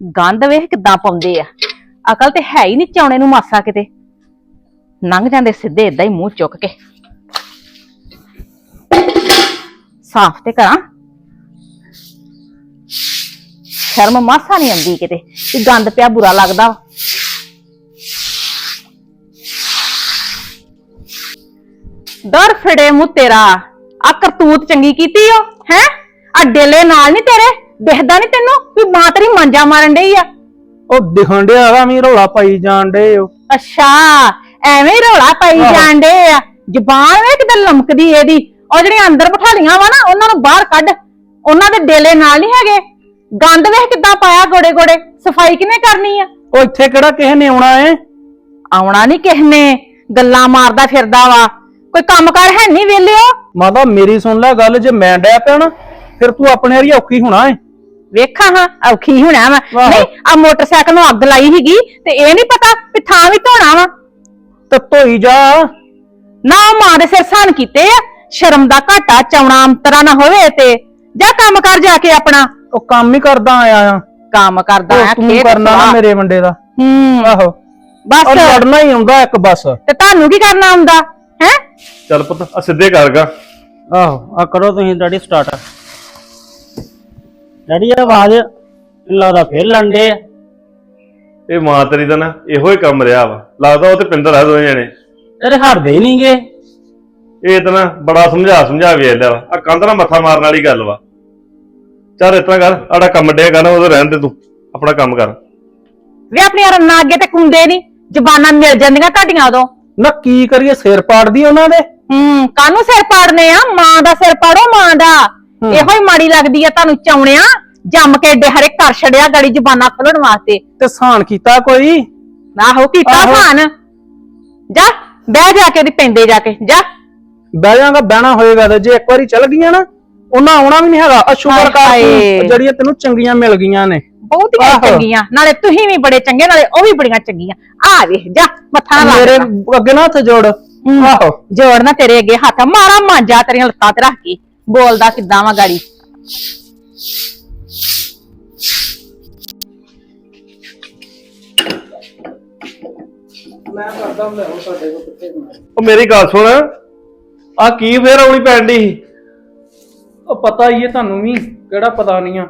ਗੰਦ ਵੇਖ ਕਿੱਦਾਂ ਪਾਉਂਦੇ ਆ। ਅਕਲ ਤੇ ਹੈ ਹੀ ਨਹੀਂ ਚਾਉਣੇ ਨੂੰ ਮਾਸਾ ਕਿਤੇ। ਲੰਘ ਜਾਂਦੇ ਸਿੱਧੇ ਇਦਾਂ ਹੀ ਮੂੰਹ ਚੁੱਕ ਕੇ। ਸਾਫ਼ ਤੇ ਕਰਾਂ। ਸ਼ਰਮ ਮਾਸਾ ਨਹੀਂ ਆਉਂਦੀ ਕਿਤੇ ਕਿ ਗੰਦ ਪਿਆ ਬੁਰਾ ਲੱਗਦਾ ਵਾ। ਦਰ ਫੜੇ ਮੂੰਹ ਤੇਰਾ। ਆ ਕਰਤੂਤ ਚੰਗੀ ਕੀਤੀ ਓ, ਹੈ? ਆ ਡੇਲੇ ਨਾਲ ਨਹੀਂ ਤੇਰੇ? ਦਿਖਦਾ ਨਹੀਂ ਤੈਨੂੰ ਵੀ ਮਾਂ ਤੇਰੀ ਮਾਂਜਾ ਮਾਰਨ ਡਈ ਆ? ਉਹ ਦਿਖਣ ਡਿਆ ਵਾ ਵੀ ਰੌਲਾ ਪਾਈ ਜਾਣ ਡੇ ਉਹ। ਅੱਛਾ ਐਵੇਂ ਹੀ ਰੌਲਾ ਪਾਈ ਆਹੋ। ਜਾਂਦੇ ਆ। ਜ਼ਬਾਨ ਵੇ ਕਿਤੇ ਲਮਕਦੀ ਇਹਦੀ। ਉਹ ਜਿਹੜੀਆਂ ਅੰਦਰ ਬਿਠਾਲੀਆਂ ਵਾ ਨਾ ਉਹਨਾਂ ਨੂੰ ਬਾਹਰ ਕੱਢ। ਉਹਨਾਂ ਦੇ ਡੇਲੇ ਨਾਲ ਨਹੀਂ ਹੈਗੇ। ਗੰਦ ਵੇਖ ਕਿੱਦਾਂ ਪਾਇਆ ਗੋੜੇ ਗੋੜੇ ਸਫ਼ਾਈ ਕਿਨੇ ਕਰਨੀ ਆ? ਉਹ ਇੱਥੇ ਕਿਹੜਾ ਕਿਸੇ ਨੇ ਆਉਣਾ ਏ? ਆਉਣਾ ਨਹੀਂ ਕਿਸ ਨੇ। ਗੱਲਾਂ ਮਾਰਦਾ ਫਿਰਦਾ ਵਾ। ਕੋਈ ਕੰਮ ਕਰ ਹੈ ਨਹੀਂ ਵੇਲਿਓ ਮਾਤਾ ਮੇਰੀ ਸੁਣ ਲੈ ਗੱਲ। ਜੇ ਮੈਂ ਡੈ ਪਿਆ ਨਾ ਫਿਰ ਤੂੰ ਆਪਣੇ ਵਾਲੀ ਔਖੀ ਹੋਣਾ ਏ। ਵੇਖਾਂ ਹਾਂ ਔਖੀ ਹੋਣਾ ਵਾ। ਨਹੀਂ ਆ ਮੋਟਰਸਾਈਕਲ ਨੂੰ ਅੱਗ ਲਾਈ ਸੀਗੀ ਤੇ ਇਹ ਨਹੀਂ ਪਤਾ ਵੀ ਥਾਂ ਵੀ ਧੋਣਾ ਵਾ। ਤੇ ਧੋਈ ਜਾ। ਨਾ ਉਹ ਮਾਂ ਦੇ ਸਿਰ ਸਾਨ ਕੀਤੇ ਆ ਸ਼ਰਮ ਦਾ ਘਾਟਾ ਚੌਣਾ ਅੰਤਰਾ ਨਾ ਹੋਵੇ ਤੇ। ਜਾ ਕੰਮ ਕਰ ਜਾ ਕੇ ਆਪਣਾ। ਉਹ ਕੰਮ ਹੀ ਕਰਦਾ ਆਇਆ ਆ। ਕੰਮ ਕਰਦਾ ਉਹ ਆ ਤੂੰ ਖੇਤ ਕਰਨਾ ਨਾ। ਮੇਰੇ ਵੰਡੇ ਦਾ। ਹੂੰ। ਆਹੋ। ਔਰ ਬਸ ਲੜਨਾ ਹੀ ਆਉਂਦਾ ਇੱਕ ਬਸ। ਤੇ ਤੁਹਾਨੂੰ ਕੀ ਕਰਨਾ ਹੁੰਦਾ ਹੈ? ਚੱਲ ਪੁੱਤ ਆ ਸਿੱਧੇ ਕਰਗਾ ਆਹੋ ਆ ਕਰੋ ਤੁਸੀਂ ਡੈਡੀ ਸਟਾਰਟ ਡੈਡੀ ਇਹ ਆਵਾਜ਼ ਲੱਗਦਾ ਫੇਰ ਲੰਡੇ। ਆ ਇਹ ਮਾਂ ਤੇਰੀ ਦਾ ਨਾ ਇਹੋ ਹੀ ਕੰਮ ਰਿਹਾ ਵਾ। ਲੱਗਦਾ ਉਹ ਤੇ ਪਿੰਦਰ ਆ ਦੋਵੇਂ ਜਣੇ। ਤੇਰੇ ਹਟਦੇ ਹੀ ਨਹੀਂਗੇ। ਇਹ ਤਾਂ ਨਾ ਬੜਾ ਸਮਝਾ ਸਮਝਾ ਵੇਖ ਲਿਆ ਵਾ। ਆ ਕੰਧ ਨਾਲ ਮੱਥਾ ਮਾਰਨ ਵਾਲੀ ਗੱਲ ਵਾ। ਚੱਲ ਇਤਨਾ ਕਰ ਆੜਾ ਕੰਮ ਡੇ ਕਰ ਉਹ ਰਹਿਣ ਦੇ ਤੂੰ। ਆਪਣਾ ਕੰਮ ਕਰ। ਵੇ ਆਪਣੀਆਂ ਰੰਨਾਂ ਅੱਗੇ ਤੇ ਕੁੰਦੇ ਨਹੀਂ ਜ਼ਬਾਨਾਂ ਮਿਲ ਜਾਂਦੀਆਂ ਤੁਹਾਡੀਆਂ ਉਦੋਂ। ਨਾ ਕੀ ਕਰੀਏ ਸਿਰ ਪਾੜਦੀ ਉਹਨਾਂ ਦੇ। ਹੂੰ ਕਾਹਨੂੰ ਸਿਰ ਪਾੜਨੇ ਆ? ਮਾਂ ਦਾ ਸਿਰ ਪਾੜੋ ਮਾਂ ਦਾ। ਇਹੋ ਹੀ ਮਾੜੀ ਲੱਗਦੀ ਆ ਤੁਹਾਨੂੰ ਚੌਣਿਆ ਜੰਮ ਕੇ ਏਡੇ ਹਰੇ ਕਰ ਛੜਿਆ ਗੜੀ ਜ਼ਬਾਨਾਂ ਖੋਲਣ ਵਾਸਤੇ। ਤੇ ਸਾਨ ਕੀਤਾ ਕੋਈ? ਆਹੋ ਕੀਤਾ ਆਹੋ। ਭਾਨ ਜਾ ਬਹਿ ਜਾ ਕੇ ਉਹਦੀ ਪੈਂਦੇ ਜਾ ਕੇ ਜਾ। ਬਹਿ ਜਾਗਾ ਬਹਿਣਾ ਹੋਏਗਾ ਤੇ ਜੇ ਇੱਕ ਵਾਰੀ ਚੱਲ ਗਈਆਂ ਨਾ ਉਹਨਾਂ ਆਉਣਾ ਵੀ ਨਹੀਂ ਹੈਗਾ। ਆ ਸ਼ੁਕਰ ਕਰ ਹਾਏ ਤੂੰ, ਹਾਏ। ਜਿਹੜੀਆਂ ਤੈਨੂੰ ਚੰਗੀਆਂ ਮਿਲ ਗਈਆਂ ਨੇ। ਬਹੁਤੀਆਂ ਆਹੋ। ਚੰਗੀਆਂ ਨਾਲੇ ਤੁਸੀਂ ਵੀ ਬੜੇ ਚੰਗੇ ਨਾਲੇ ਉਹ ਵੀ ਬੜੀਆਂ ਚੰਗੀਆਂ। ਆ ਵੇਖ ਜਾ ਮੱਥਾ ਲਾ ਮੇਰੇ। ਅੱਗੇ ਨਾ ਹੱਥ ਜੋੜ। ਆਹੋ। ਜੋੜ ਨਾ ਤੇਰੇ ਅੱਗੇ ਹੱਥ। ਮਾਰਾ ਮਾਂਜਾ ਤੇਰੀਆਂ ਲੱਤਾਂ ਤੇ ਰੱਖ ਕੇ। ਬੋਲਦਾ ਕਿੱਦਾਂ ਵਾ ਗਾੜੀ? ਮੈਂ ਕਰਦਾ ਹੁੰਦਾ ਉਹ ਸਾਡੇ ਕੋਲ ਕਿੱਥੇ ਉਹ ਮੇਰੀ ਗੱਲ ਸੁਣ। ਆ ਕੀ ਫੇਰ ਆਉਣੀ ਪੈਣ ਦੀ ਉਹ ਪਤਾ ਹੀ ਹੈ ਤੁਹਾਨੂੰ ਵੀ ਕਿਹੜਾ ਪਤਾ ਨਹੀਂ ਆ।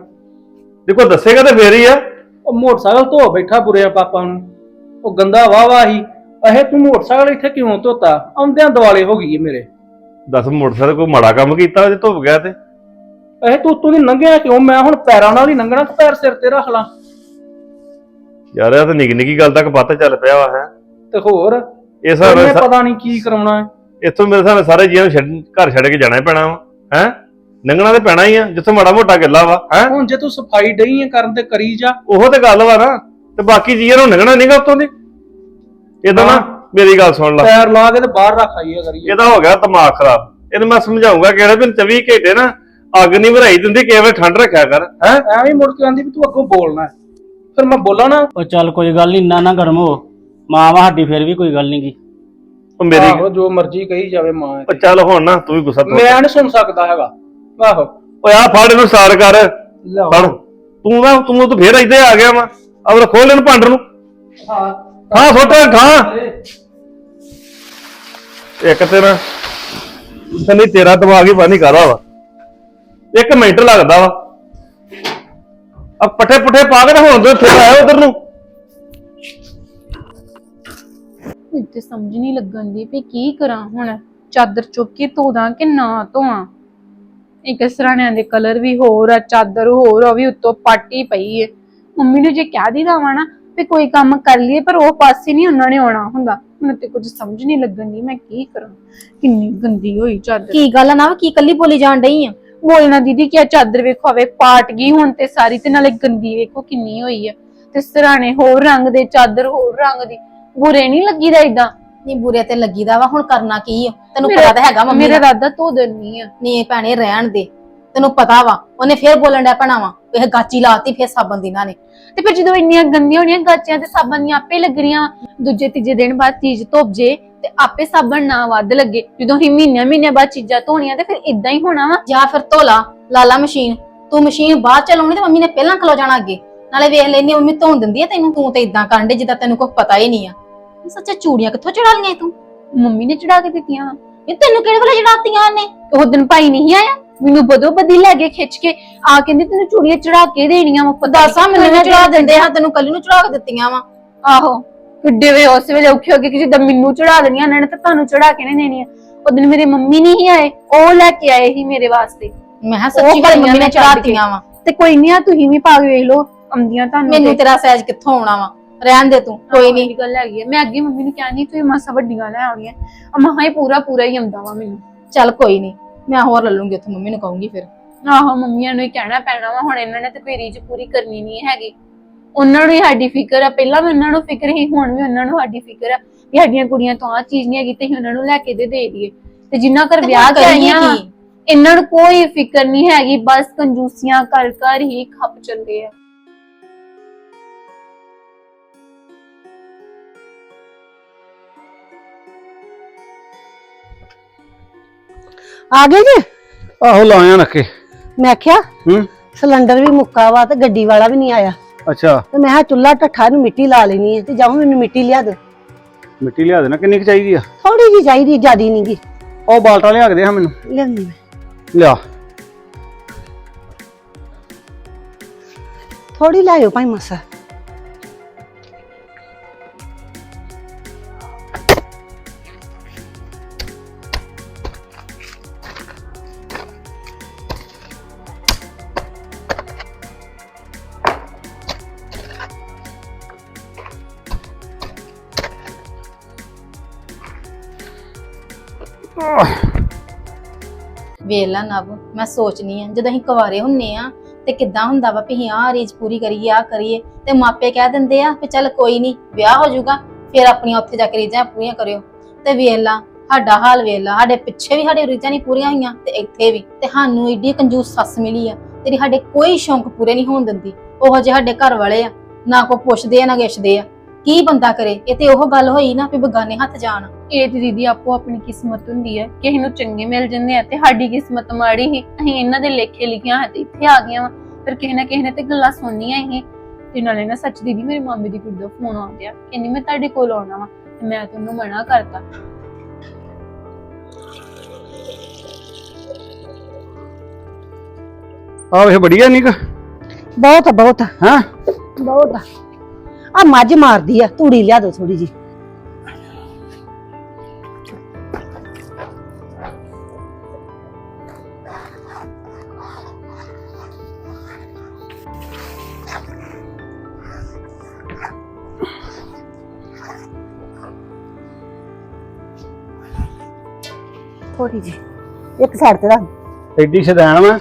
ਦੇਖੋ ਦੱਸੇਗਾ ਤੇ ਫੇਰ ਹੀ ਆ। ਉਹ ਮੋਟਰਸਾਈਕਲ ਧੋ ਬੈਠਾ ਬੁਰਿਆ ਪਾਪਾ ਨੂੰ। ਉਹ ਗੰਦਾ ਵਾਹ ਵਾਹ ਹੀ। ਅਹੇ ਤੂੰ ਮੋਟਰਸਾਈਕਲ ਇੱਥੇ ਕਿਉਂ ਧੋਤਾ? ਆਉਂਦਿਆਂ ਦਿਵਾਲੇ ਹੋ ਗਈ ਏ ਮੇਰੇ। ਦੱਸ ਮੋਟਰਸਾਈਕਲ ਕੋਈ ਮਾੜਾ ਕੰਮ ਕੀਤਾ ਜੇ ਧੁੱਪ ਗਿਆ ਤੇ? ਅਹੇ ਤੂੰ ਉੱਤੋਂ ਦੀ ਲੰਘਿਆ ਕਿਉਂ? ਮੈਂ ਹੁਣ ਪੈਰਾਂ ਨਾਲ ਹੀ ਲੰਘਣਾ ਕਿ ਪੈਰ ਸਿਰ ਤੇ ਰੱਖ ਲਾਂ। ਯਾਰ ਇਹ ਤਾਂ ਨਿੱਕੀ ਨਿੱਕੀ ਗੱਲ ਤੱਕ ਪਤਾ ਚੱਲ ਪਿਆ ਵਾ ਹੈ। ਤੇ ਹੋਰ? ਇਹ ਸਾਰਾ ਉਹਨੇ ਪਤਾ ਨਹੀਂ ਕੀ ਕਰਾਉਣਾ ਹੈ। ਇੱਥੋਂ ਮੇਰੇ ਸਾਹਮਣੇ ਸਾਰੇ ਜੀਆਂ ਨੂੰ ਛੱਡ ਘਰ ਛੱਡ ਕੇ ਜਾਣਾ ਹੀ ਪੈਣਾ ਵਾ ਹੈ? ਲੰਘਣਾ ਤੇ ਪੈਣਾ ਹੀ ਆ ਜਿੱਥੇ ਮਾੜਾ ਮੋਟਾ ਗੱਲਾ ਵਾ ਹੈ? ਹੁਣ ਜੇ ਤੂੰ ਸਫ਼ਾਈ ਡਈ ਹੈ ਕਰਨ ਤੇ ਕਰੀ ਜਾ। ਉਹੋ ਤੇ ਗੱਲ ਵਾ ਨਾ ਤੇ ਬਾਕੀ ਜੀਆਂ ਨੂੰ ਲੰਘਣਾ ਨਹੀਂਗਾ ਉੱਤੋਂ ਦੀ। ਇਹਦਾ ਨਾ। ਮੇਰੀ ਗੱਲ ਸੁਣ ਲੈ। ਪੈਰ ਲਾ ਕੇ ਤੇ ਬਾਹਰ ਰੱਖ ਆਈਏ ਕਰੀਏ ਇਹਦਾ ਹੋ ਗਿਆ ਦਿਮਾਗ ਖਰਾਬ। ਇਹਨੂੰ ਮੈਂ ਸਮਝਾਉਂਗਾ ਕਿਹੜੇ ਵੀ 24 ਘੰਟੇ ਨਾ ਅੱਗ ਨਹੀਂ ਭਰਾਈ ਦਿੰਦੀ ਕਿਵੇਂ ਠੰਡ ਰੱਖਿਆ ਕਰ ਹੈ? ਐਵੇਂ ਮੁੜ ਕੇ ਆਂਦੀ ਵੀ ਤੂੰ ਅੱਗੋਂ ਬੋਲਣਾ। ਹੈ। ਫਿਰ ਮੈਂ ਬੋਲਾਂ ਨਾ। ਉਹ ਚੱਲ ਕੋਈ ਗੱਲ ਨਹੀਂ ਇੰਨਾ ਨਾ ਗਰਮ ਹੋ। ਮਾਂ ਵਾ ਸਾਡੀ ਫੇਰ ਵੀ ਕੋਈ ਗੱਲ ਨਹੀਂ ਗੀ। ਉਹ ਮੇਰੀ ਆਹੋ ਜੋ ਮਰਜ਼ੀ ਕਹੀ ਜਾਵੇ ਮਾਂ ਉਹ ਚੱਲ ਹੁਣ ਨਾ ਤੂੰ ਵੀ ਗੁੱਸਾ ਤੋ ਮੈਂ ਨਹੀਂ ਸੁਣ ਸਕਦਾ ਹੈਗਾ। ਆਹੋ। ਓਏ ਆ ਫੜ ਇਹਨੂੰ ਸਾਰ ਕਰ। ਫੜ। ਤੂੰ ਨਾ ਤੂੰ ਤਾਂ ਫੇਰ ਇੱਥੇ ਆ ਗਿਆ ਵਾ। ਅਬਰ ਖੋਲ ਇਹਨੂੰ ਭਾਂਡਰ ਨੂੰ। ਹਾਂ। ਹਾਂ ਫੋਟੋ ਖਾ। ਇੱਕ ਤੇ ਨਹੀਂ ਤੇਰਾ ਦਿਮਾਗ ਹੀ ਪਾਣੀ ਕਰਾ ਵਾ। ਇੱਕ ਮਿੰਟ ਲੱਗਦਾ ਵਾ। ਆ ਪੱਠੇ ਪੁੱਠੇ ਪਾ ਕੇ ਤੇ ਹੁਣ ਤੋਂ ਫੇਰ ਆਇਆ ਉਧਰ ਨੂੰ। ਮੈਨੂੰ ਤੇ ਸਮਝ ਨਹੀਂ ਲੱਗਣ ਦੀ ਵੀ ਕੀ ਕਰਾਂ ਹੁਣ। ਚਾਦਰ ਚੁੱਕ ਕੇ ਧੋਦਾਂ ਕਿ ਨਾ ਧੋਵਾਂ। ਇੱਕ ਸਰਾਣਿਆਂ ਦੇ ਕਲਰ ਵੀ ਹੋਰ ਆ, ਚਾਦਰ ਹੋਰ ਆ, ਉਹ ਵੀ ਉੱਤੋਂ ਪਾਟੀ ਪਈ ਏ। ਮੰਮੀ ਨੂੰ ਜੇ ਕਹਿ ਦੀਦਾ ਵਾ ਨਾ ਵੀ ਕੋਈ ਕੰਮ ਕਰ ਲਈਏ ਪਰ ਉਹ ਪਾਸੇ ਨਹੀਂ ਉਹਨਾਂ ਨੇ ਆਉਣਾ ਹੁੰਦਾ। ਮੈਨੂੰ ਤੇ ਕੁਝ ਸਮਝ ਨਹੀਂ ਲੱਗਣ ਦੀ ਮੈਂ ਕੀ ਕਰਾਂ? ਕਿੰਨੀ ਗੰਦੀ ਹੋਈ ਚਾਦਰ। ਕੀ ਗੱਲ ਆ ਨਾ ਕੀ ਕੱਲੀ ਬੋਲੀ ਜਾਣ ਡਈ ਆ? ਬੋਲਣਾ ਦੀਦੀ ਕਿ ਚਾਦਰ ਵੇਖੋ ਹਵੇ ਪਾਟ ਗਈ ਹੁਣ ਤੇ ਸਾਰੀ ਤੇ ਨਾਲੇ ਗੰਦੀ ਵੇਖੋ ਕਿੰਨੀ ਹੋਈ ਆ। ਤੇ ਸਰਾਣੇ ਹੋਰ ਰੰਗ ਦੇ ਚਾਦਰ ਹੋਰ ਰੰਗ ਦੀ। ਬੁਰੇ ਨਹੀਂ ਲੱਗੀਦਾ ਇਦਾਂ ਨਹੀਂ ਬੁਰੇ ਤੇ ਲੱਗੀਦਾ ਵਾ ਹੁਣ ਕਰਨਾ ਕੀ ਆ? ਤੈਨੂੰ ਪਤਾ ਤਾਂ ਹੈਗਾ ਮੰਮੀ ਮੇਰੇ ਦਾ। ਰਾਦਾ ਧੋ ਦਿੰਨੀ ਆ। ਨਹੀਂ ਭੈਣੇ ਰਹਿਣ ਦੇ। ਤੈਨੂੰ ਪਤਾ ਵਾ ਉਹਨੇ ਫੇਰ ਬੋਲਣ ਡਿਆ ਭੈਣਾ ਵਾ ਇਹ ਗਾਚੀ ਲਾਤੀ ਫੇਰ ਸਾਬਣ ਦੀ ਇਹਨਾਂ ਨੇ। ਤੇ ਫਿਰ ਜਦੋਂ ਇੰਨੀਆਂ ਗੰਦੀਆਂ ਹੋਣੀਆਂ ਗਾਚੀਆਂ ਤੇ ਸਾਬਣ ਦੀਆਂ ਆਪੇ ਲੱਗਣੀਆਂ ਦੂਜੇ ਤੀਜੇ ਦਿਨ ਬਾਅਦ ਚੀਜ਼ ਧੁੱਪ ਜੇ ਤੇ ਆਪੇ ਸਾਬਣ ਨਾ ਵੱਧ ਲੱਗੇ। ਜਦੋਂ ਹੀ ਮਹੀਨਿਆਂ ਮਹੀਨਿਆਂ ਬਾਅਦ ਚੀਜ਼ਾਂ ਧੋਣੀਆਂ ਤੇ ਫਿਰ ਇਦਾਂ ਹੀ ਹੋਣਾ ਵਾ। ਜਾਂ ਫਿਰ ਧੋਲਾ ਲਾਲਾ ਮਸ਼ੀਨ। ਤੂੰ ਮਸ਼ੀਨ ਬਾਅਦ ਚ ਲਾਉਣੀ ਤੇ ਮੰਮੀ ਨੇ ਪਹਿਲਾਂ ਖਲੋ ਜਾਣਾ ਅੱਗੇ। ਨਾਲੇ ਵੇਖ ਲੈਨੀ ਮੰਮੀ ਧੋਣ ਦਿੰਦੀ ਆ ਤੈਨੂੰ ਤੂੰ ਤੇ ਇਦਾਂ ਕਰਨ ਦੇ ਜਿੱਦਾਂ ਤੈਨੂੰ ਕੁਝ ਪਤਾ ਹੀ ਨਹੀਂ ਆ। ਸੱਚਾ ਚੂੜੀਆਂ ਕਿੱਥੋਂ ਚੜਾ ਲਈਆਂ ਤੂੰ? ਮੰਮੀ ਨੇ ਚੜਾ ਕੇ ਦਿੱਤੀਆਂ। ਇਹ ਤੈਨੂੰ ਕਿਹੜੇ ਵੇਲੇ ਚੜਾਤੀਆਂ ਉਹਨੇ? ਉਹ ਦਿਨ ਭਾਈ ਨਹੀਂ ਆਇਆ? ਮੈਨੂੰ ਬਦੋ ਬਦੀ ਲੈ ਕੇ ਖਿੱਚ ਕੇ। ਆ ਕਹਿੰਦੇ ਤੈਨੂੰ ਚੂੜੀਆਂ ਚੜਾ ਕੇ ਦੇਣੀਆਂ ਵਾ ਪਤਾ ਦੱਸਾਂ ਮੈਨੂੰ ਚੜਾ ਦਿੰਦੇ ਆ ਤੈਨੂੰ ਕੱਲੀ ਨੂੰ ਚੜਾ ਕੇ ਦਿੱਤੀਆਂ ਵਾ। ਆਹੋ ਕਿੱਡੇ ਵੇ ਉਸ ਵੇਲੇ ਔਖੇ ਹੋ ਗਏ ਕਿ ਜਿੱਦਾਂ ਮੈਨੂੰ ਚੜਾ ਦੇਣੀਆਂ ਇਹਨਾਂ ਨੇ ਤਾਂ ਤੁਹਾਨੂੰ ਚੜਾ ਕੇ ਨਹੀਂ ਦੇਣੀਆਂ। ਉਹ ਦਿਨ ਮੇਰੇ ਮੰਮੀ ਨਹੀਂ ਸੀ ਆਏ ਉਹ ਲੈ ਕੇ ਆਏ ਸੀ ਮੇਰੇ ਵਾਸਤੇ। ਮੈਂ ਕਿਹਾ ਉਹ ਸੱਚੀ ਗੱਲ ਭਾਈਆਂ ਮੰਮੀ ਨੇ। ਚੜਾਤੀਆਂ ਵਾ। ਤੇ ਕੋਈ ਨਹੀਂ ਆ ਤੁਸੀਂ ਵੀ ਪਾ ਕੇ ਵੇਖ ਲਓ ਆਉਂਦੀਆਂ ਤੁਹਾਨੂੰ ਮੈਨੂੰ ਤੇ। ਤੇਰਾ ਸਹਿਜ ਕਿੱਥੋਂ ਆਉਣਾ ਵਾ? ਰਹਿਣ ਦੇ ਤੂੰ ਕੋਈ ਨਹੀਂ ਗੱਲ ਹੈਗੀ ਆ। ਮੈਂ ਅੱਗੇ ਮੰਮੀ ਨੂੰ ਕਹਿਣੀ ਤੁਸੀਂ ਮਾਸਾ ਵੱਡੀਆਂ ਲੈ ਆਉਣੀਆਂ। ਆ ਮਹਾ ਹੀ ਪੂਰਾ ਪੂਰਾ ਹੀ ਆਉਂਦਾ ਵਾ ਮੈਨੂੰ। ਚੱਲ ਕੋਈ ਨਹੀਂ ਮੈਂ ਹੋਰ ਲੈ ਲੂੰਗੀ ਉੱਥੇ ਮੰਮੀ ਨੂੰ ਕਹੂੰਗੀ ਫਿਰ। ਆਹੋ ਮੰਮੀਆਂ ਨੂੰ ਹੀ ਕਹਿਣਾ ਪੈਣਾ ਵਾ ਹੁਣ ਇਹਨਾਂ ਨੇ ਤੇ ਕੋਈ ਰੀਝ ਪੂਰੀ ਕਰਨੀ ਨਹੀਂ ਹੈਗੀ। ਉਹਨਾਂ ਨੂੰ ਹੀ ਸਾਡੀ ਫਿਕਰ ਆ ਪਹਿਲਾਂ ਵੀ ਉਹਨਾਂ ਨੂੰ ਫਿਕਰ ਸੀ ਹੁਣ ਵੀ ਉਹਨਾਂ ਨੂੰ ਸਾਡੀ ਫਿਕਰ ਆ ਕਿ ਸਾਡੀਆਂ ਕੁੜੀਆਂ ਤੋਂ ਆ ਚੀਜ਼ ਨਹੀਂ ਹੈਗੀ ਤੇ ਅਸੀਂ ਉਹਨਾਂ ਨੂੰ ਲੈ ਕੇ ਦੇ ਦੇ ਦਈਏ। ਤੇ ਜਿੰਨਾ ਕਰ ਵਿਆਹ ਕਰੀਆਂ ਵਾ? ਇਹਨਾਂ ਨੂੰ ਕੋਈ ਫਿਕਰ ਨਹੀਂ ਹੈਗੀ ਬਸ ਕੰਜੂਸੀਆਂ ਕਰ ਕਰ ਹੀ ਖੱਪ ਚੱਲਦੇ ਆ। ਆ ਗਏ ਜੀ? ਆਹੋ ਲਾਇਆ ਨੱਕੇ ਮੈਂ ਕਿਹਾ ਹੂੰ? ਸਿਲੰਡਰ ਵੀ ਮੁੱਕਾ ਵਾ ਤੇ ਗੱਡੀ ਵਾਲਾ ਵੀ ਨਹੀਂ ਆਇਆ। ਅੱਛਾ। ਤੇ ਮੈਂ ਕਿਹਾ ਚੁੱਲਾ ਢੱਠਾ ਨੂੰ ਮਿੱਟੀ ਲਾ ਲੈਣੀ ਹੈ ਤੇ ਜਾਓ ਮੈਨੂੰ ਮਿੱਟੀ ਲਿਆ ਦਿਓ। ਮਿੱਟੀ ਲਿਆ ਦੇਣਾ ਕਿੰਨੀ ਕੁ ਚਾਹੀਦੀ ਆ? ਥੋੜੀ ਜੀ ਚਾਹੀਦੀ ਜਿਆਦੀ ਨਹੀਂ ਗੀ। ਉਹ ਬਾਲਟਾ ਲਿਆ ਕੇ ਦੇ ਹਾਂ ਮੈਨੂੰ। ਲਿਆਂਦੀ ਮੈਂ। ਲਿਆ। ਥੋੜੀ ਲਾਇਓ ਭਾਈ ਮਸਾ। ਵੇਖ ਲਾ ਨਵ, ਮੈਂ ਸੋਚਨੀ ਆ, ਜਦੋਂ ਅਸੀਂ ਕੁਵਾਰੇ ਹੁੰਨੇ ਆ, ਤੇ ਕਿੱਦਾਂ ਹੁੰਦਾ ਵਾ ਵੀ ਅਸੀਂ ਆਹ ਰੀਜ ਪੂਰੀ ਕਰੀਏ, ਆਹ ਕਰੀਏ, ਤੇ ਮਾਪੇ ਕਹਿ ਦਿੰਦੇ ਆ ਵੀ ਚੱਲ ਕੋਈ ਨਹੀਂ ਵਿਆਹ ਹੋ ਜਾਊਗਾ, ਫਿਰ ਆਪਣੀਆਂ ਉੱਥੇ ਜਾ ਕੇ ਰੀਝਾਂ ਪੂਰੀਆਂ ਕਰਿਓ। ਤੇ ਵੇਖ ਲਾ, ਸਾਡਾ ਹਾਲ ਵੇਖ ਲਾ, ਸਾਡੇ ਪਿੱਛੇ ਵੀ ਸਾਡੇ ਰੀਜਾਂ ਨਹੀਂ ਪੂਰੀਆਂ ਹੋਈਆਂ, ਤੇ ਇੱਥੇ ਵੀ, ਤੇ ਸਾਨੂੰ ਏਡੀ ਕੰਜੂਸ ਸੱਸ ਮਿਲੀ ਆ ਤੇਰੀ ਸਾਡੇ ਕੋਈ ਸ਼ੌਂਕ ਪੂਰੇ ਨਹੀਂ ਹੋਣ ਦਿੰਦੀ, ਉਹ ਜਿਹੇ ਸਾਡੇ ਘਰ ਵਾਲੇ ਆ, ਨਾ ਕੋ ਪੁੱਛਦੇ ਆ, ਨਾ ਗਿੱਛਦੇ ਆ। ਕੀ ਬੰਦਾ ਕਰੇ? ਇਹ ਤੇ ਉਹ ਗੱਲ ਹੋਈ ਨਾ ਵੀ ਬਗਾਨੇ ਹੱਥ ਜਾਣ। ਇਹ ਤੇ ਦੀਦੀ ਆਪੋ ਆਪਣੀ ਕਿਸਮਤ ਹੁੰਦੀ ਹੈ ਕਿਸੇ ਨੂੰ ਚੰਗੇ ਮਿਲ ਜਾਂਦੇ ਆ ਤੇ ਸਾਡੀ ਕਿਸਮਤ ਮਾੜੀ ਹੀ ਅਸੀਂ ਇਹਨਾਂ ਦੇ ਲੇਖੇ ਲਿਖਿਆ ਹੈ ਤੇ ਇੱਥੇ ਆ ਗਈਆਂ ਵਾ। ਫਿਰ ਕਿਸੇ ਨਾ ਕਿਸੇ ਨੇ ਤੇ ਗੱਲਾਂ ਸੁਣਨੀਆਂ ਹੀ ਤੇ ਨਾਲੇ ਨਾ ਸੱਚ ਦੀਦੀ ਮੇਰੇ ਮਾਮੇ ਦੀ ਕੁੜੀ ਦਾ ਫੋਨ ਆ ਗਿਆ ਕਹਿੰਦੀ ਮੈਂ ਤੁਹਾਡੇ ਕੋਲ ਆਉਣਾ ਵਾ ਤੇ ਮੈਂ ਤੁਹਾਨੂੰ ਮਨਾ ਕਰਤਾ। ਆ ਵੇ ਬੜੀਆ ਨਹੀਂ ਕਾ? ਬਹੁਤ ਬਹੁਤ ਆ, ਹਾਂ? ਬਹੁਤ ਆ ਮੱਝ ਮਾਰਦੀ ਆ, ਤੂੜੀ ਲਿਆ ਦਿਓ ਥੋੜੀ ਜੀ ਥੋੜੀ ਜੀ ਇੱਕ ਸਾਈਡ ਤੇ ਰੱਖ। ਐਡੀ ਸ਼ੈਤਾਨ ਵਾ।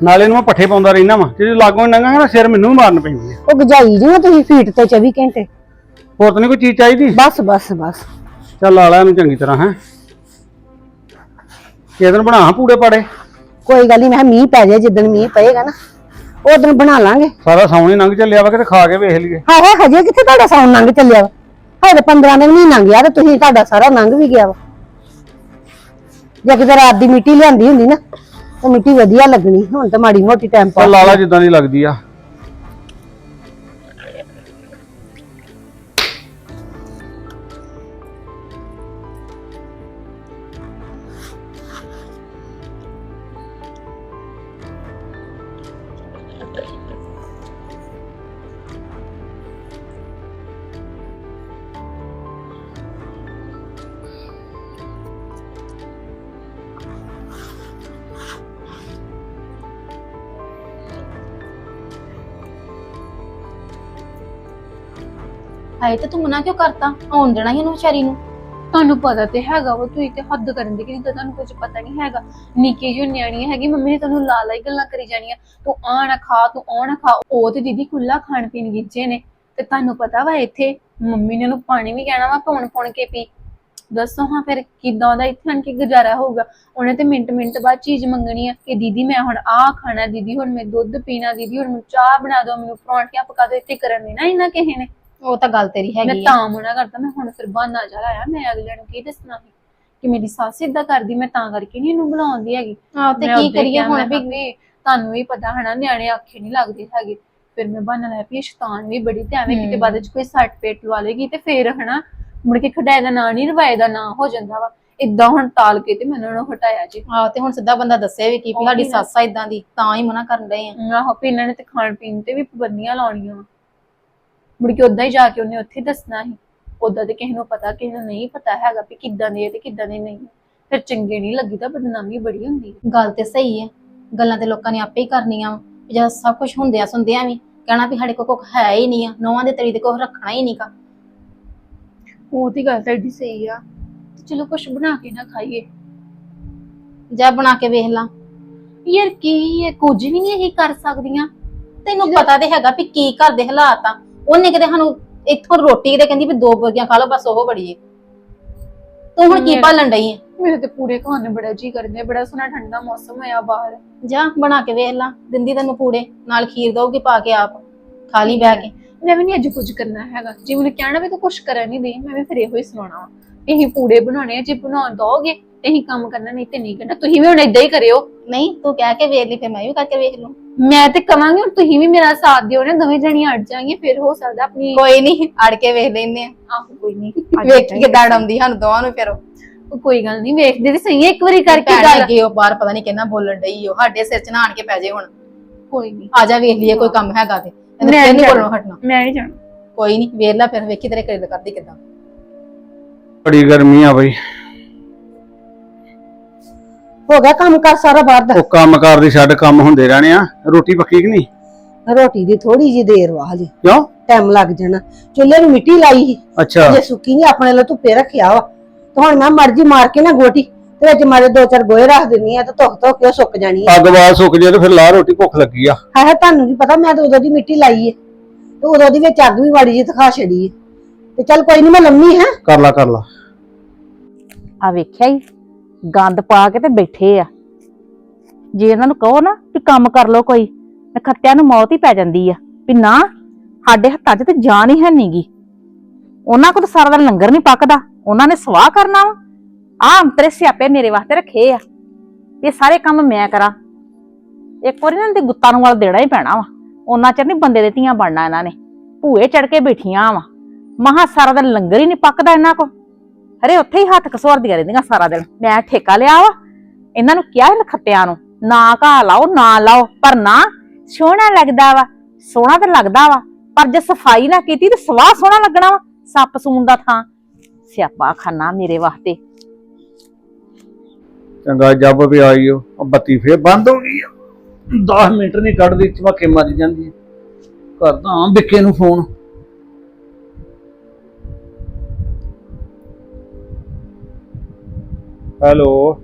ਨਾਲੇ ਨੂੰ ਮੈਂ ਪੱਠੇ ਪਾਉਂਦਾ ਰਹਿਣਾ ਵਾ। ਜੇ ਲਾਗੋਂ ਨੰਗਾ ਨਾ ਸਿਰ ਮੈਨੂੰ ਵੀ ਮਾਰਨ ਪੈਂਦੀ ਉਹ ਗਜਾਈ ਜੀ ਤੁਸੀਂ ਫੀਟ ਤੇ 24 ਘੰਟੇ। ਹੋਰ ਤਾਂ ਨਹੀਂ ਕੋਈ ਚੀਜ਼ ਚਾਹੀਦੀ? ਬਸ ਬਸ ਬਸ। ਚੱਲ ਲਾ ਲੈ ਇਹਨੂੰ ਚੰਗੀ ਤਰ੍ਹਾਂ ਹੈ। ਇਹ ਦਿਨ ਬਣਾ ਪੂੜੇ ਪਾੜੇ? ਕੋਈ ਗੱਲ ਨਹੀਂ ਮੈਂ ਕਿਹਾ ਮੀਂਹ ਪੈ ਜਾਏ ਜਿੱਦਣ ਮੀਂਹ ਪਏਗਾ ਨਾ ਉਹ ਦਿਨ ਬਣਾ ਲਾਂਗੇ। ਸਾਰਾ ਸੌਣ ਲੰਘ ਚੱਲਿਆ ਵਾ ਕਿਤੇ ਖਾ ਕੇ ਵੇਖ ਲਈਏ। ਹਾਂ ਹਾਂ ਹਜੇ ਕਿੱਥੇ ਤੁਹਾਡਾ ਸੌਣ ਲੰਘ ਚੱਲਿਆ ਵਾ? ਹਜੇ 15 ਦਿਨ ਮਹੀਨਾ ਗਿਆ ਤੇ ਤੁਸੀਂ ਤੁਹਾਡਾ ਸਾਰਾ ਲੰਘ ਵੀ ਗਿਆ ਵਾ। ਜੇ ਕਿਤੇ ਰਾਤ ਦੀ ਮਿੱਟੀ ਲਿਆਂਦੀ ਹੁੰਦੀ ਨਾ ਤਾਂ ਮਿੱਟੀ ਵਧੀਆ ਲੱਗਣੀ, ਹੁਣ ਤਾਂ ਮਾੜੀ ਮੋਟੀ ਟਾਈਮ ਚੱਲ ਲਾ ਜਿੱਦਾਂ ਦੀ ਲੱਗਦੀ ਆ। ਹਾਏ ਤੇ ਤੂੰ ਮਨਾ ਕਿਉਂ ਕਰਤਾ? ਆਉਣ ਦੇਣਾ ਹੀ ਉਹਨੂੰ ਵਿਚਾਰੀ ਨੂੰ। ਤੁਹਾਨੂੰ ਪਤਾ ਤੇ ਹੈਗਾ ਵਾ, ਤੁਸੀਂ ਤੇ ਹੱਦ ਕਰਨ ਦੀ ਕਿ ਜਿੱਦਾਂ ਤੁਹਾਨੂੰ ਕੁਝ ਪਤਾ ਨਹੀਂ ਹੈਗਾ। ਨਿੱਕੀ ਜਿਹੀ ਨਿਆਣੀ ਹੈਗੀ, ਮੰਮੀ ਨੇ ਤੁਹਾਨੂੰ ਲਾ ਲਾ ਹੀ ਗੱਲਾਂ ਕਰੀ ਜਾਣੀਆਂ। ਤੂੰ ਆਹ ਨਾ ਖਾ, ਤੂੰ ਉਹ ਨਾ ਖਾ। ਉਹ ਤੇ ਦੀਦੀ ਖੁੱਲਾ ਖਾਣ ਪੀਣ ਗਿੱਜੇ ਨੇ। ਤੇ ਤੁਹਾਨੂੰ ਪਤਾ ਵਾ ਇੱਥੇ ਮੰਮੀ ਨੇ ਉਹਨੂੰ ਪਾਣੀ ਵੀ ਕਹਿਣਾ ਵਾ ਪੌਣ ਪੌਣ ਕੇ ਪੀ। ਦੱਸੋ ਹਾਂ ਫਿਰ ਕਿਦਾਂ ਦਾ ਇੱਥੇ ਆਣ ਕੇ ਗੁਜ਼ਾਰਾ ਹੋਊਗਾ? ਉਹਨੇ ਤੇ ਮਿੰਟ ਮਿੰਟ ਬਾਅਦ ਚੀਜ਼ ਮੰਗਣੀ ਆ ਕਿ ਦੀਦੀ ਮੈਂ ਹੁਣ ਆਹ ਖਾਣਾ, ਦੀਦੀ ਹੁਣ ਮੈਂ ਦੁੱਧ ਪੀਣਾ, ਦੀਦੀ ਹੁਣ ਮੈਨੂੰ ਚਾਹ ਬਣਾ ਦਿਓ, ਮੈਨੂੰ ਪਰੌਂਠੀਆਂ ਪਕਾ ਦਿਓ, ਇੱਥੇ ਕਰਨ ਨਹੀਂ ਨਾ ਇਹਨਾਂ ਕਿਸੇ ਨੇ। ਉਹ ਤਾਂ ਗੱਲ ਤੇਰੀ ਮੈਂ ਹੈਗੀ ਆ। ਤਾਂ ਮਨਾ ਕਰਦਾ ਮੈਂ ਹੁਣ ਫਿਰ ਬਹਾਨਾ ਜਾ ਲਾਇਆ ਮੈਂ ਅਗਲੇ ਨੂੰ ਕੀ ਦੱਸਣਾ ਸੀ ਕਿ ਮੇਰੀ ਸੱਸ ਇਦਾਂ ਕਰਦੀ ਮੈਂ ਤਾਂ ਕਰਕੇ ਨਹੀਂ ਇਹਨੂੰ ਬੁਲਾਉਂਦੀ ਹੈਗੀ। ਹਾਂ ਤੇ ਮੈਂ ਕੀ ਉੱਦਾਂ ਹੀ ਕਰੀਏ ਕਿਹਾ, ਹੁਣ ਮੈਂ ਵੀ ਕਿਹਾ ਵੀ? ਤੁਹਾਨੂੰ ਵੀ ਪਤਾ ਹੈ ਨਾ ਨਿਆਣੇ ਆਖੇ ਨਹੀਂ ਲੱਗਦੇ ਹੈਗੇ। ਫਿਰ ਮੈਂ ਬਹਾਨਾ ਲਾਇਆ ਵੀ ਇਹ ਸ਼ੈਤਾਨ ਵੀ ਬੜੀ ਤੇ ਐਵੇਂ ਕਿਤੇ ਬਾਅਦ ਚ ਕੋਈ ਸੱਟ ਪੇਟ ਲਵਾ ਲੇਗੀ ਤੇ ਫਿਰ ਹਨਾ ਮੁੜ ਕੇ ਖਡਾਏ ਦਾ ਨਾਂ ਨਹੀਂ ਰਵਾਏ ਦਾ ਨਾਂ ਹੋ ਜਾਂਦਾ ਵਾ। ਇਦਾਂ ਹੁਣ ਟਾਲ ਕੇ ਤੇ ਮੈਂ ਉਹਨਾਂ ਨੂੰ ਹਟਾਇਆ ਜੀ। ਆਹ ਤੇ ਹੁਣ ਸਿੱਧਾ ਬੰਦਾ ਦੱਸੇ ਵੀ ਕੀ ਵੀ ਉਹੀ ਸਾਡੀ ਨਾ। ਸੱਸ ਆ ਇਦਾਂ ਦੀ ਤਾਂ ਹੀ ਮਨਾ ਕਰਨ ਡਏ ਆ। ਆਹੋ ਵੀ ਇਹਨਾਂ ਨੇ ਤੇ ਖਾਣ ਪੀਣ ਤੇ ਵੀ ਪਾਬੰਦੀਆਂ ਲਾਉਣੀਆਂ। ਵਾ ਮੁੜ ਕੇ ਉਦਾਂ ਹੀ ਜਾ ਕੇ ਉਹਨੇ ਉੱਥੇ ਹੀ ਦੱਸਣਾ ਸੀ। ਉਦਾਂ ਤੇ ਕਿਸੇ ਨੂੰ ਪਤਾ ਕਿਸੇ ਨੂੰ ਨਹੀਂ ਪਤਾ ਹੈਗਾ ਵੀ ਕਿੱਦਾਂ ਦੇ ਤੇ ਕਿੱਦਾਂ ਦੇ ਨਹੀਂ। ਫਿਰ ਚੰਗੇ ਨਹੀਂ ਲੱਗੀ ਤਾਂ ਬਦਨਾਮੀ ਬੜੀ ਹੁੰਦੀ ਹੈ। ਗੱਲ ਤੇ ਸਹੀ ਹੈ। ਗੱਲਾਂ ਤੇ ਲੋਕਾਂ ਨੇ ਆਪੇ ਹੀ ਕਰਨੀਆਂ ਵਾ। ਵੀ ਜਦ ਸਭ ਕੁਝ ਹੁੰਦਿਆਂ ਸੁਣਦਿਆਂ ਵੀ ਕਹਿਣਾ ਵੀ ਸਾਡੇ ਕੋਲ ਕੁੱਖ ਹੈ ਹੀ ਨਹੀਂ ਆ ਨੌਵਾਂ ਦੇ ਤਰੀ ਦੇ ਕੋਲ ਰੱਖਣਾ ਹੀ ਨਹੀਂਗਾ। ਉਹ ਤੇ ਗੱਲ ਤੁਹਾਡੀ ਸਹੀ ਆ। ਤੇ ਚਲੋ ਕੁਝ ਬਣਾ ਕੇ ਨਾ ਖਾਈਏ। ਜਾ ਬਣਾ ਕੇ ਵੇਖ ਲਾ। ਯਾਰ ਕੀ ਇਹ ਕੁਝ ਵੀ ਨਹੀਂ ਇਹ ਕਰ ਸਕਦੀਆਂ। ਤੈਨੂੰ ਪਤਾ ਤੇ ਹੈਗਾ ਵੀ ਕੀ ਘਰ ਦੇ ਹਾਲਾਤ ਆ। ਉਹਨੇ ਕਿਤੇ ਸਾਨੂੰ ਇੱਥੋਂ ਰੋਟੀ ਕਿਤੇ ਕਹਿੰਦੀ ਵੀ ਦੋ ਬਰਗੀਆਂ ਖਾ ਲਓ ਬਸ ਉਹ ਬੜੀ ਏ। ਤੂੰ ਹੁਣ ਕੀ ਭਾਲਣ ਡਈ ਏ? ਮੇਰੇ ਤੇ ਪੂਰੇ ਖਾਣ ਨੂੰ ਬੜਾ ਜੀ ਕਰਦੇ ਬੜਾ ਸੋਹਣਾ ਠੰਡਾ ਮੌਸਮ ਹੋਇਆ ਬਾਹਰ। ਜਾ ਬਣਾ ਕੇ ਵੇਖ ਲਾ ਦਿੰਦੀ ਤੈਨੂੰ ਪੂੜੇ ਨਾਲ ਖੀਰ ਦਊਗੀ ਪਾ ਕੇ ਆਪ ਖਾ ਲਈ ਬਹਿ ਕੇ। ਮੈਂ ਵੀ ਨਹੀਂ ਅੱਜ ਕੁਝ ਕਰਨਾ ਹੈਗਾ। ਜੇ ਮੈਨੂੰ ਕਹਿਣਾ ਵੀ ਤੂੰ ਕੁਝ ਕਰਨ ਨਹੀਂ ਦੇ ਮੈਂ ਵੀ ਫਿਰ ਇਹੋ ਹੀ ਸੁਣਾਉਣਾ ਵਾ। ਇਹੀ ਪੂੜੇ ਬਣਾਉਣੇ ਆ ਜੇ ਬਣਾਉਣ ਦੋਗੇ ਤੇ ਇਹੀ ਕੰਮ ਕਰਨਾ ਨਹੀਂ ਤੇ ਨਹੀਂ ਕਰਨਾ। ਤੁਸੀਂ ਵੀ ਹੁਣ ਇਦਾਂ ਹੀ ਕਰਿਓ। ਨਹੀਂ ਤੂੰ ਕਹਿ ਕੇ ਵੇਖ ਲਈ ਫਿਰ ਮੈਂ ਵੀ ਕਰਕੇ ਵੇਖ ਲੂੰ। ਮੈਂ ਤੇ ਕਵਾਂਗੀ ਹੁਣ ਤੁਸੀਂ ਵੀ ਮੇਰਾ ਸਾਥ ਦਿਓ ਨਾ ਦੋਵੇਂ ਜਣੀਆਂ ਅੜ ਜਾਣਗੀਆਂ ਫਿਰ ਹੋ ਸਕਦਾ ਆਪਣੀ ਕੋਈ ਨਹੀਂ ਅੜ ਕੇ ਵੇਖ ਲੈਨੇ ਆ ਆਹੋ ਕੋਈ ਨਹੀਂ ਵੇਖੀ ਕਿਦਾਂ ਡੰਦੀ ਸਾਨੂੰ ਦੋਵਾਂ ਨੂੰ ਫਿਰ ਕੋਈ ਗੱਲ ਨਹੀਂ ਵੇਖਦੇ ਤੇ ਸਹੀ ਹੈ ਇੱਕ ਵਾਰੀ ਕਰਕੇ ਗੱਲ ਅੱਗੇ ਉਹ ਬਾਹਰ ਪਤਾ ਨਹੀਂ ਕਿੰਨਾ ਬੋਲਣ ਡਈ ਉਹ ਸਾਡੇ ਸਿਰ 'ਚ ਨਾ ਆਣ ਕੇ ਪੈ ਜੇ ਹੁਣ। ਕੋਈ ਨਹੀਂ ਆ ਜਾ ਵੇਖ ਲਈਏ ਕੋਈ ਕੰਮ ਹੈਗਾ ਤੇ। ਮੈਂ ਨਹੀਂ। ਬੋਲਣੋਂ ਹਟਣਾ। ਮੈਂ ਨਹੀਂ ਜਾਣਾ। ਕੋਈ ਨਹੀਂ ਵੇਖ ਲੈ ਫਿਰ ਵੇਖੀ ਤੇਰੇ ਘਰੇ ਕਰਦੀ ਕਿਦਾਂ। ਬੜੀ ਗਰਮੀ ਆ ਬਈ। ਹੋ ਗਿਆ ਕੰਮ ਕਰ ਸਾਰਾ ਬਾਹਰ ਦਾ। ਉਹ ਕੰਮ ਕਾਰ ਦੀ ਛੱਡ ਕੰਮ ਹੁੰਦੇ ਰਹਿਣੇ ਆ। ਰੋਟੀ ਪੱਕੀ ਕਿ ਨਹੀਂ? ਰੋਟੀ ਦੀ ਥੋੜੀ ਜੀ ਦੇਰ ਵਾ ਹਲੇ ਕਿਉਂ? ਟਾਈਮ ਲੱਗ ਜਾਣਾ। ਚੁੱਲ੍ਹੇ ਨੂੰ ਮਿੱਟੀ ਲਾਈ ਸੀ। ਅੱਛਾ। ਜੇ ਸੁੱਕੀ ਨਹੀਂ ਆਪਣੇ ਲਈ ਧੁੱਪੇ ਰੱਖਿਆ ਵਾ। ਤੇ ਹੁਣ ਮੈਂ ਮਰਜ਼ੀ ਮਾਰ ਕੇ ਨਾ ਗੋਟੀ ਤੇ ਵਿੱਚ ਮਾਰੇ ਦੋ ਚਾਰ ਗੋਏ ਰੱਖ ਦਿੰਨੀ ਆ ਤੇ ਧੁੱਖ ਧੁੱਖ ਕੇ ਉਹ ਸੁੱਕ ਜਾਣੀ ਆ। ਅੱਗ ਬਾਅਦ ਸੁੱਕ ਜੇ ਤੇ ਫਿਰ ਲਾ ਰੋਟੀ ਭੁੱਖ ਲੱਗੀ ਆ। ਹੈ ਹੈ ਤੁਹਾਨੂੰ ਕੀ ਪਤਾ ਮੈਂ ਤਾਂ ਉਦੋਂ ਦੀ ਮਿੱਟੀ ਲਾਈ ਏ। ਤੇ ਉਦੋਂ ਦੀ ਵਿੱਚ ਅੱਗ ਵੀ ਮਾੜੀ ਜੀ ਦਿਖਾ ਛੜੀ ਏ। ਤੇ ਚੱਲ ਕੋਈ ਨਹੀਂ ਮੈਂ ਲੰਮੀ ਹੈ। ਕਰ ਲਾ ਕਰ ਲਾ। ਆ ਵੇਖਿਆ ਹੀ ਗੰਦ ਪਾ ਕੇ ਤੇ ਬੈਠੇ ਆ। ਜੇ ਇਹਨਾਂ ਨੂੰ ਕਹੋ ਨਾ ਵੀ ਕੰਮ ਕਰ ਲੋ ਕੋਈ, ਤੇ ਨੂੰ ਮੌਤ ਹੀ ਪੈ ਜਾਂਦੀ ਆ। ਵੀ ਨਾ, ਸਾਡੇ ਹੱਥਾਂ 'ਚ ਤੇ ਜਾਨ ਹੀ ਹੈ ਨਹੀਂਗੀ ਉਹਨਾਂ ਕੋਲ ਤਾਂ ਸਾਰਾ ਦਿਨ ਲੰਗਰ ਨਹੀਂ ਪੱਕਦਾ। ਉਹਨਾਂ ਨੇ ਸਵਾਹ ਕਰਨਾ ਵਾ। ਆਹ ਅੰਤਰੇ ਸਿਆਪੇ ਮੇਰੇ ਵਾਸਤੇ ਰੱਖੇ ਆ। ਇਹ ਸਾਰੇ ਕੰਮ ਮੈਂ ਕਰਾਂ। ਇੱਕ ਵਾਰੀ ਨਾ ਇਹਨਾਂ ਦੇ ਗੁੱਤਾਂ ਨੂੰ ਵਾਲ ਦੇਣਾ ਹੀ ਪੈਣਾ ਵਾ। ਉਹਨਾਂ ਚਿਰ ਨਹੀਂ ਬੰਦੇ ਦੇ ਧੀਆਂ ਬਣਨਾ ਇਹਨਾਂ ਨੇ। ਭੂਏ ਚੜ ਕੇ ਬੈਠੀਆਂ ਵਾ। ਮਹਾ ਸਾਰਾ ਦਿਨ ਲੰਗਰ ਹੀ ਨਹੀਂ ਪੱਕਦਾ ਇਹਨਾਂ ਕੋ ਅਰੇ ਉੱਥੇ ਹੀ ਹੱਥ ਕਸੋਰਦੀਆਂ ਰਹਿੰਦੀਆਂ ਸਾਰਾ ਦਿਨ। ਮੈਂ ਠੇਕਾ ਲਿਆ ਵਾ। ਇਹਨਾਂ ਨੂੰ ਕਿਹਾ ਇਹ ਖੱਤਿਆਂ ਨੂੰ, ਨਾ ਘਾਹ ਲਾਓ, ਨਾ ਲਾਓ, ਪਰ ਨਾ ਸੋਹਣਾ ਲੱਗਦਾ ਵਾ। ਸੋਹਣਾ ਤੇ ਲੱਗਦਾ ਵਾ, ਪਰ ਜੇ ਸਫ਼ਾਈ ਨਾ ਕੀਤੀ ਤੇ ਸਵਾਹ ਸੋਹਣਾ ਲੱਗਣਾ ਵਾ। ਸੱਪ ਸੂਣ ਦਾ ਥਾਂ। ਸਿਆਪਾ ਖਾਨਾ ਮੇਰੇ ਵਾਸਤੇ। ਚੰਗਾ ਜੱਬ ਵੀ ਆਈ ਓ ਬੱਤੀ ਫੇਰ ਬੰਦ ਹੋ ਗਈ ਆ। 10 ਮਿੰਟ ਨਹੀਂ ਕੱਢਦੀ ਝਮਕੇ ਮਾਰੀ ਜਾਂਦੀ ਕਰਦਾ ਬਿੱਕੇ ਨੂੰ ਫੋਨ। ਹੈਲੋ।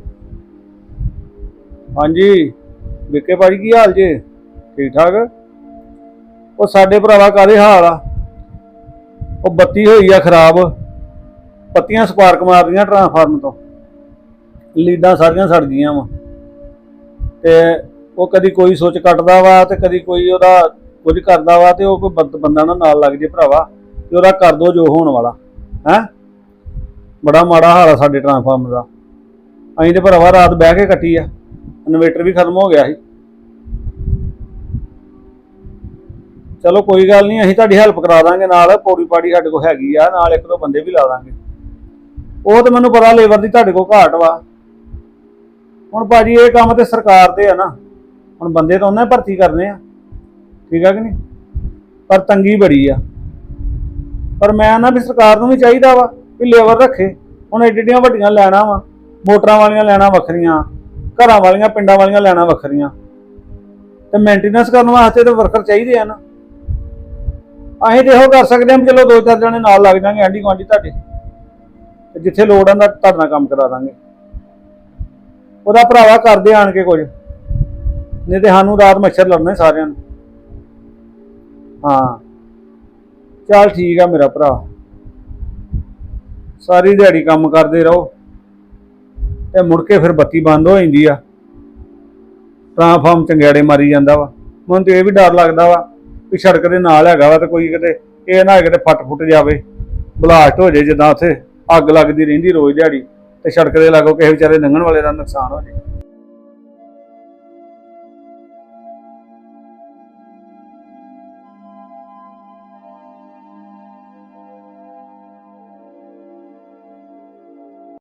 ਹਾਂਜੀ ਬਿੱਕੇ ਭਾਜੀ ਕੀ ਹਾਲ ਜੇ? ਠੀਕ ਠਾਕ? ਉਹ ਸਾਡੇ ਭਰਾਵਾ ਕਾਦੇ ਹਾਲ ਆ? ਉਹ ਬੱਤੀ ਹੋਈ ਆ ਖਰਾਬ। ਪੱਤੀਆਂ ਸਪਾਰਕ ਮਾਰਦੀਆਂ ਟਰਾਂਸਫਾਰਮ ਤੋਂ। ਲੀਡਾਂ ਸਾਰੀਆਂ ਸੜ ਗਈਆਂ ਵਾ। ਤੇ ਉਹ ਕਦੀ ਕੋਈ ਸੁੱਚ ਕੱਟਦਾ ਵਾ ਤੇ ਕਦੀ ਕੋਈ ਉਹਦਾ ਕੁਝ ਕਰਦਾ ਵਾ ਤੇ ਉਹ ਕੋਈ ਬੰਦ- ਬੰਦਾ ਨਾ ਨਾਲ ਲੱਗ ਜੇ ਭਰਾਵਾ ਤੇ ਉਹਦਾ ਕਰ ਦੋ ਜੋ ਹੋਣ ਵਾਲਾ। ਹੈ? ਬੜਾ ਮਾੜਾ ਹਾਲ ਆ ਸਾਡੇ ਟਰਾਂਸਫਾਰਮਰ ਦਾ। ਅਸੀਂ ਤੇ ਭਰਾਵਾ ਰਾਤ ਬਹਿ ਕੇ ਕੱਟੀ ਆ। ਇਨਵੇਟਰ ਵੀ ਖਤਮ ਹੋ ਗਿਆ ਸੀ। ਚਲੋ ਕੋਈ ਗੱਲ ਨਹੀਂ, ਅਸੀਂ ਤੁਹਾਡੀ ਹੈਲਪ ਕਰਾ ਦਾਂਗੇ ਨਾਲ। ਪੌੜੀ ਪਾੜੀ ਸਾਡੇ ਕੋਲ ਹੈਗੀ ਆ, ਨਾਲ ਇੱਕ ਦੋ ਬੰਦੇ ਵੀ ਲਾ ਦਾਂਗੇ। ਉਹ ਤੇ ਮੈਨੂੰ ਪਤਾ ਲੇਬਰ ਦੀ ਤੁਹਾਡੇ ਕੋਲ ਘਾਟ ਵਾ। ਹੁਣ ਭਾਜੀ ਇਹ ਕੰਮ ਤੇ ਸਰਕਾਰ ਦੇ ਆ ਨਾ। ਹੁਣ ਬੰਦੇ ਤਾਂ ਉਹਨਾਂ ਭਰਤੀ ਕਰਨੇ ਆ। ਠੀਕ ਆ ਕਿ ਨਹੀਂ? ਪਰ ਤੰਗੀ ਬੜੀ ਆ। ਪਰ ਮੈਂ ਨਾ ਵੀ ਸਰਕਾਰ ਨੂੰ ਵੀ ਚਾਹੀਦਾ ਵਾ ਵੀ ਲੇਬਰ ਰੱਖੇ। ਹੁਣ ਏਡੀਆਂ ਵੱਡੀਆਂ ਲੈਣਾ ਵਾ। ਮੋਟਰਾਂ ਵਾਲੀਆਂ ਲੈਣਾ ਵੱਖਰੀਆਂ, ਘਰਾਂ ਵਾਲੀਆਂ, ਪਿੰਡਾਂ ਵਾਲੀਆਂ ਲੈਣਾ ਵੱਖਰੀਆਂ। ਤੇ ਮੇਨਟੇਨੈਂਸ ਕਰਨ ਵਾਸਤੇ ਤਾਂ ਵਰਕਰ ਚਾਹੀਦੇ ਆ ਨਾ। ਅਸੀਂ ਤੇ ਇਹੋ ਕਰ ਸਕਦੇ ਹਾਂ ਵੀ ਚਲੋ ਦੋ ਚਾਰ ਜਣੇ ਨਾਲ ਲੱਗ ਜਾਾਂਗੇ, ਆਂਢੀ ਗੁਆਂਢੀ ਤੁਹਾਡੇ। ਤੇ ਜਿੱਥੇ ਲੋੜ ਆ ਨਾ ਤੁਹਾਡੇ ਨਾਲ ਕੰਮ ਕਰਾ ਦਾਂਗੇ। ਉਹਦਾ ਭਰਾਵਾ ਕਰਦੇ ਆਣ ਕੇ ਕੁਝ। ਨਹੀਂ ਤੇ ਸਾਨੂੰ ਰਾਤ ਮੱਛਰ ਲੜਨੇ ਸਾਰਿਆਂ ਨੂੰ। ਹਾਂ। ਚੱਲ ਠੀਕ ਆ ਮੇਰਾ ਭਰਾ। ਸਾਰੀ ਦਿਹਾੜੀ ਕੰਮ ਕਰਦੇ ਰਹੋ। ਤੇ ਮੁੜ ਕੇ ਫਿਰ ਬੱਤੀ ਬੰਦ ਹੋ ਜਾਂਦੀ ਆ। ਟ੍ਰਾਂਸਫਾਰਮ ਚੰਗਿਆੜੇ ਮਾਰੀ ਜਾਂਦਾ ਵਾ। ਮੈਨੂੰ ਤੇ ਇਹ ਵੀ ਡਰ ਲੱਗਦਾ ਵਾ ਵੀ ਸੜਕ ਦੇ ਨਾਲ ਹੈਗਾ ਵਾ ਤੇ ਕੋਈ ਕਿਤੇ ਇਹ ਨਾ ਕਿਤੇ ਫੱਟ ਫੁੱਟ ਜਾਵੇ। ਬਲਾਸਟ ਹੋ ਜਾਏ ਜਿੱਦਾਂ ਉੱਥੇ ਅੱਗ ਲੱਗਦੀ ਰਹਿੰਦੀ ਰੋਜ਼ ਦਿਹਾੜੀ ਤੇ ਸੜਕ ਦੇ ਲਾਗੋ ਕਿਸੇ ਵਿਚਾਰੇ ਲੰਘਣ ਵਾਲੇ ਦਾ ਨੁਕਸਾਨ ਹੋ ਜਾਏ